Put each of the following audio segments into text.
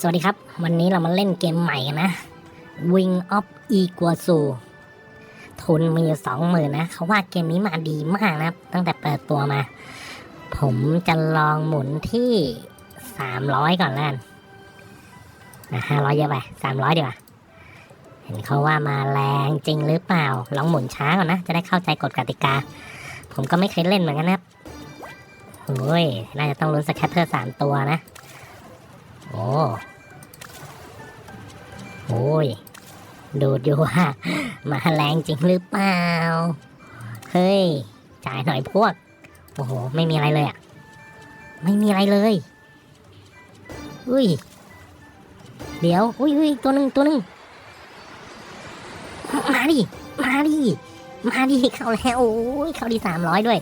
สวัสดีครับ วันนี้เรามาเล่นเกมใหม่กันนะ Wing of e q u a s u ทุนมีอยู่สองหมื่นนะ เขาว่าเกมนี้มาดีมากนะครับ ตั้งแต่เปิดตัวมา ผมจะลองหมุนที่สามร้อยก่อนแล้วกันห้าร้อยเยอะไปสามร้อยดีกว่า เห็นเขาว่ามาแรงจริงหรือเปล่า ลองหมุนช้าก่อนนะ จะได้เข้าใจกฎกติกา ผมก็ไม่เคยเล่นเหมือนกันนะครับโอ้ย น่าจะต้องลุ้นสแคตเตอร์สามตัวนะ อ้โอ้ย ดูดอยู่ว่ามาแรงจริงหรือเปล่า เฮ้ย จ่ายหน่อยพวก โอ้โห ไม่มีอะไรเลยอะ ไม่มีอะไรเลย อุ้ย เดี๋ยว อุ้ยอุ้ยตัวหนึ่งตัวหนึ่งมาดิ มาดิ มาดิ เข้าแล้ว โอ้ย เข้าดีสามร้อยด้วย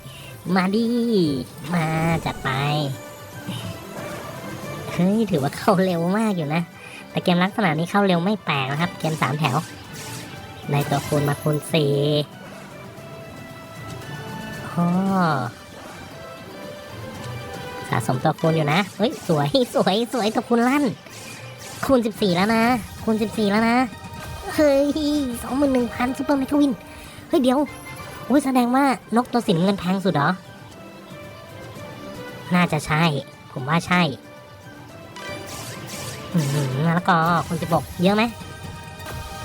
มาดิ มาจัดไป เฮ้ยถือว่าเข้าเร็วมากอยู่นะ แต่เกมลักษณะนี้เข้าเร็วไม่แปลกนะครับ เกมสามแถวได้ตัวคูณมาคูณสี่อ๋อสะสมตัวคูณอยู่นะ เฮ้ย สวยสวยสวยตัวคูณลั่น คูณสิบสี่แล้วนะ คูณสิบสี่แล้วนะ เฮ้ยสองหมื่นหนึ่งพันซูเปอร์แมกวิน เฮ้ย เดี๋ยวโอ้ยแสดงว่านกตัวสีน้ำเงินแพงสุดเหรอ น่าจะใช่ ผมว่าใช่ มะละกอคนสิบอกเยอะไหม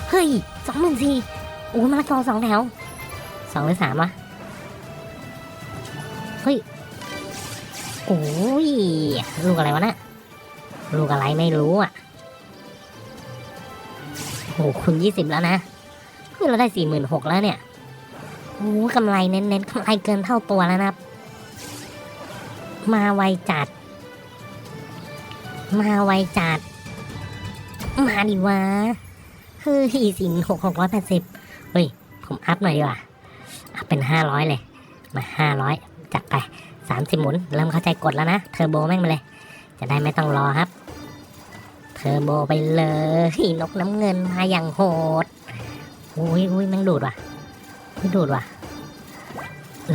เฮ้ยสองหมื่นสี่โอ้มะละกอสองแถวสองหรือสามวะเฮ้ยโอ้ยลูกอะไรวะน่ะลูกอะไรไม่รู้อะโอ้คุณยี่สิบแล้วนะเฮ้ยเราได้สี่หมื่นหกแล้วเนี่ยโอ้กำไรเน้นๆกำไรเกินเท่าตัวแล้วนะครับมาไวจัด มาไวจัด มาดิวะเฮ้ยสินหกหกร้อยแปดสิบเฮ้ย ผมอัพหน่อยดีกว่าอัพเป็นห้าร้อยเลย มาห้าร้อยจัดไปสามสิบหมุน เริ่มเข้าใจกดแล้วนะ เทอร์โบแม่งมาเลย จะได้ไม่ต้องรอครับ เทอร์โบไปเลย นกน้ำเงินมาอย่างโหดอุ้ยอุ้ยแม่งดูดว่ะไม่ดูดว่ะ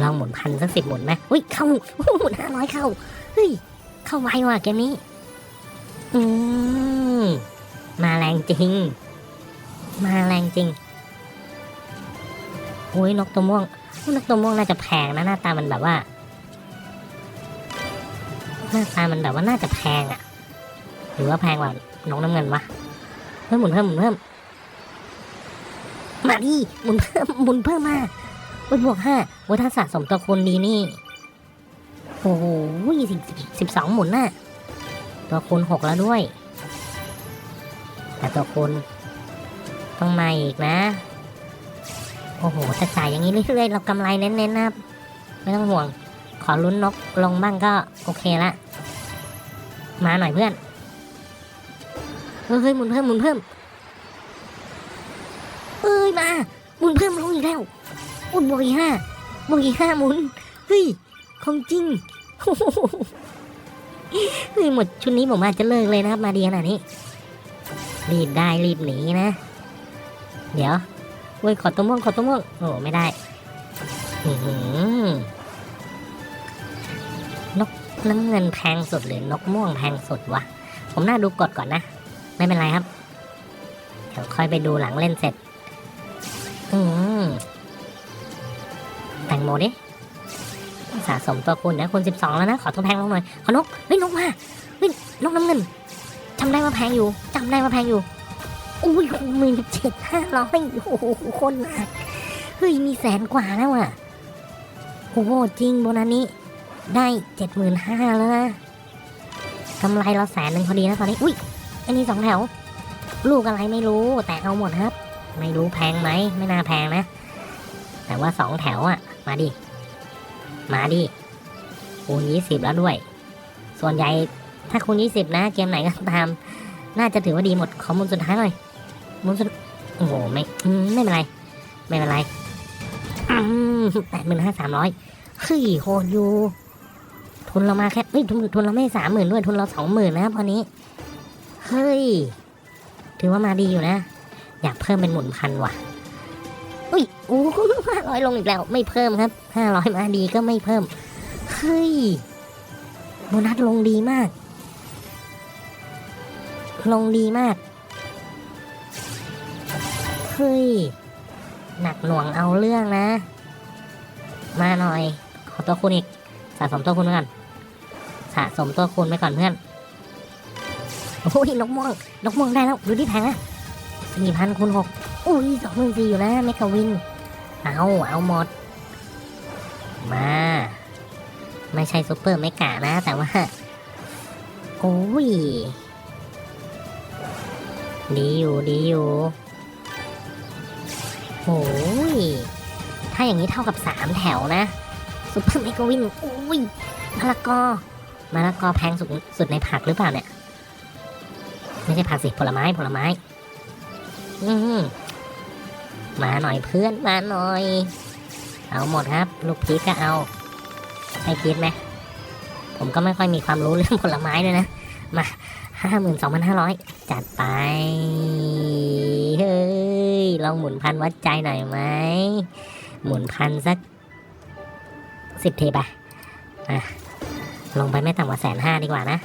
ลองหมุนพันสักสิบหมุนไหมอุ้ยเข้าหมุนห้าร้อยเข้า เฮ้ย เข้าไวว่ะเกมนี้ อืม รงจริง มาแรงจริงโอ้ยนกตัวม่วงนกตัวม่วงน่าจะแพงนะหน้าตามันแบบว่า หน้าตามันแบบว่าน่าจะแพงอะหรือว่าแพงกว่านกน้ำเงินวะเพิ่มหมุนเพิ่มหมุนเพิ่มมาดิหมุนเพิ่มหมุนเพิ่มมาโอ้ยบวกห้าโอ้ยถ้าสะสมตัวคูณดีนี่โอ้โหสิบสิบสองหมุนน่ะตัวคูณหกแล้วด้วย แต่ตัวคูณต้องมาอีกนะ โอ้โหจะจ่ายอย่างนี้เรื่อยๆเรากำไรเน้นๆนะครับไม่ต้องห่วง ขอลุ้นนกลงบ้างก็โอเคละ มาหน่อยเพื่อน เฮ้ยหมุนเพิ่มหมุนเพิ่มเอ้ยมาหมุนเพิ่มลงอีกแล้วอุ้ยบวกอีกห้าบวกอีกห้าหมุนเฮ้ยของจริงเฮ้ยหมดชุดนี้ผมอาจจะเลิกเลยนะครับมาดีขนาดนี้ รีบได้รีบหนีนะ เดี๋ยวเว้ยขอตัวม่วงขอตัวม่วงโอ้ไม่ได้นกน้ำเงินแพงสุดหรือนกม่วงแพงสุดวะ ผมน่าดูกฎก่อนนะ ไม่เป็นไรครับ เดี๋ยวค่อยไปดูหลังเล่นเสร็จ อืมแตงโมดิสะสมตัวคุณนะคุณสิบสองแล้วนะ ขอตัวแพงลงหน่อยขอนก เฮ้ยนกมา เฮ้ยนกน้ำเงินำได้ว่าแพงอยู่จำได้ว่าแพงอยู่อุ้ยหมื่นเจ็ดห้าร้อยโอ้โหคนหนักเฮ้ยมีแสนกว่าแล้วอะโอ้โหจริงโบนัสนี้ได้เจ็ดหมื่นห้าแล้วนะกำไรเราแสนหนึ่งพอดีนะตอนนี้อุ้ยอันนี้สองแถว ลูกอะไรไม่รู้แต่เอาหมดครับ ไม่รู้แพงไหมไม่น่าแพงนะ แต่ว่าสองแถวอะ มาดิมาดิคูณยี่สิบแล้วด้วย ส่วนใหญ่ ถ้าคูณยี่สิบนะ เกมไหนก็ตาม น่าจะถือว่าดีหมด ขอมูลสุดท้ายหน่อยมูลสุด โอ้โห ไม่ ไม่เป็นไร ไม่เป็นไรแปดหมื่นห้าสามร้อยเฮ้ยโหดอยู่ ทุนเรามาแค่เฮ้ยทุนทุนเราไม่สามหมื่นด้วย ทุนเราสองหมื่นนะครับวันนี้ เฮ้ย ถือว่ามาดีอยู่นะ อยากเพิ่มเป็นหมุนพันว่ะอุ้ยโอ้ห้าร้อยลงอีกแล้ว ไม่เพิ่มครับห้าร้อยมาดีก็ไม่เพิ่ม เฮ้ยโบนัสลงดีมาก ลงดีมาก เฮ้ย หนักหน่วงเอาเรื่องนะ มาหน่อย ขอตัวคุณอีก สะสมตัวคุณไว้ก่อน สะสมตัวคุณไว้ก่อนเพื่อน โอ้ยนกม่วงนกม่วงได้แล้ว ดูที่แผงอะสี่พันคูณหกอุ้ยสองหมื่นสี่อยู่นะเมกาวิน เอาเอาหมด มา ไม่ใช่ซูเปอร์เมกะนะ แต่ว่า โอ้ย ดีอยู่ดีอยู่โอ้ยถ้าอย่างนี้เท่ากับสามแถวนะซูเปอร์เมกวินโอ้ยมะละกอมะละกอแพงสุดสุดในผักหรือเปล่าเนี่ย ไม่ใช่ผักสิผลไม้ผลไม้ อืมมาหน่อยเพื่อนมาหน่อย เอาหมดครับ ลูกพีชก็เอาใช่พีชไหมผมก็ไม่ค่อยมีความรู้เรื่องผลไม้เลยนะมา ห้าหมื่นสองพันห้าร้อยจัดไป เฮ้ย ลองหมุนพันวัดใจหน่อยไหม หมุนพันสักสิบทีไปอะ ลงไปไม่ต่ำกว่าแสนห้าดีกว่านะ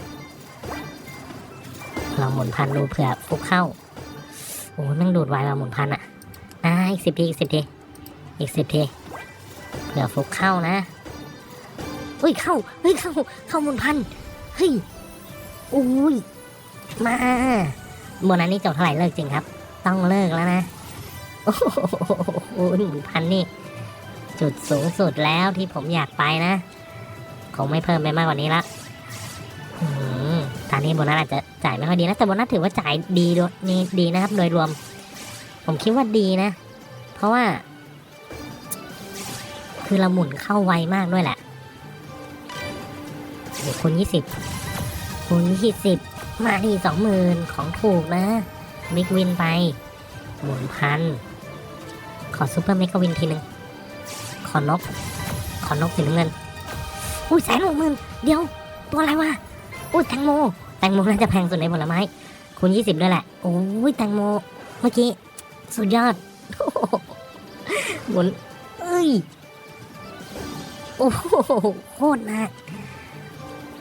ลองหมุนพันดูเผื่อฟุกเข้า โอ้ยแม่งดูดไวว่าหมุนพันอะอ่าอีกสิบทีอีกสิบทีอีกสิบทีเผื่อฟุกเข้านะเฮ้ยเข้า เฮ้ยเข้า เข้าหมุนพัน เฮ้ย อุ้ย มาโบนัสนี่จบเท่าไหร่เลิกจริงครับ ต้องเลิกแล้วนะโอ้โหหมุนพันนี่ จุดสูงสุดแล้วที่ผมอยากไปนะ คงไม่เพิ่มไปมากกว่านี้ละตอนนี้โบนัสอาจจะจ่ายไม่ค่อยดีนะ แต่โบนัสถือว่าจ่ายดีโดยนี่ดีนะครับ โดยรวม ผมคิดว่าดีนะ เพราะว่า คือเราหมุนเข้าไวมากด้วยแหละโอ้คูณยี่สิบ คูณยี่สิบมาดีสองหมื่นของถูกนะมิกวินไป หมุนพัน ขอซูเปอร์เมกาวินทีหนึ่งขอนก ขอนกสีน้ำเงิน อุ้ยแสนหกหมื่นเดี๋ยว ตัวอะไรวะ อุ้ยแตงโม แตงโมน่าจะแพงสุดในผลไม้ คูณยี่สิบด้วยแหละ โอ้ยแตงโม เมื่อกี้ สุดยอดหหมุน เอ้ย โอ้โหโคตรหนัก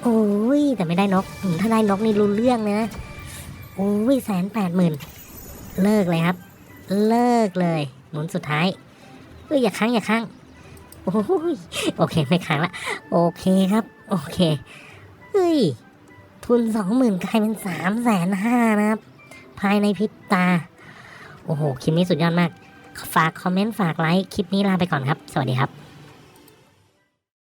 โอ้ยแต่ไม่ได้นก ถ้าได้นกนี่รู้เรื่องเลยนะโอ้ยแสนแปดหมื่นเลิกเลยครับ เลิกเลย หมุนสุดท้ายเอ้ยอย่าค้างอย่าค้างโอ้ยโอเคไม่ค้างละโอเคครับ โอเคเฮ้ยทุนสองหมื่นกลายเป็นสามแสนห้านะครับ ภายในพริบตา โอ้โห คลิปนี้สุดยอดมาก ฝากคอมเมนต์ ฝากไลค์ คลิปนี้ลาไปก่อนครับ สวัสดีครับ